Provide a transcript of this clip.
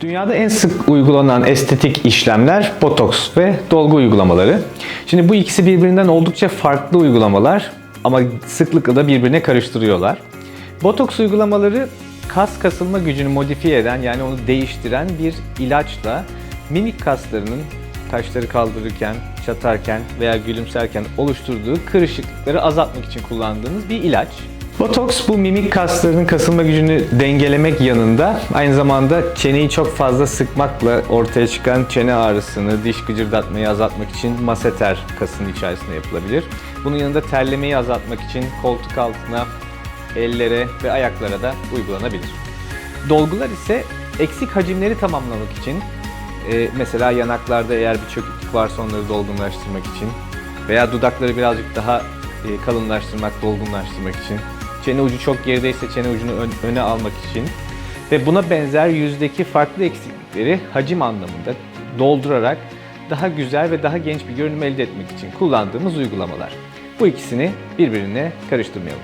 Dünyada en sık uygulanan estetik işlemler botoks ve dolgu uygulamaları. Şimdi bu ikisi birbirinden oldukça farklı uygulamalar ama sıklıkla da birbirine karıştırıyorlar. Botoks uygulamaları kas kasılma gücünü modifiye eden yani onu değiştiren bir ilaçla minik kaslarının taşları kaldırırken, çatarken veya gülümserken oluşturduğu kırışıklıkları azaltmak için kullandığımız bir ilaç. Botoks bu mimik kaslarının kasılma gücünü dengelemek yanında aynı zamanda çeneyi çok fazla sıkmakla ortaya çıkan çene ağrısını, diş gıcırdatmayı azaltmak için maseter kasının içerisinde yapılabilir. Bunun yanında terlemeyi azaltmak için koltuk altına, ellere ve ayaklara da uygulanabilir. Dolgular ise eksik hacimleri tamamlamak için e, mesela yanaklarda eğer bir çöküklük varsa onları dolgunlaştırmak için veya dudakları birazcık daha e, kalınlaştırmak, dolgunlaştırmak için çene ucu çok gerideyse çene ucunu ön- öne almak için ve buna benzer yüzdeki farklı eksiklikleri hacim anlamında doldurarak daha güzel ve daha genç bir görünüm elde etmek için kullandığımız uygulamalar. Bu ikisini birbirine karıştırmayalım.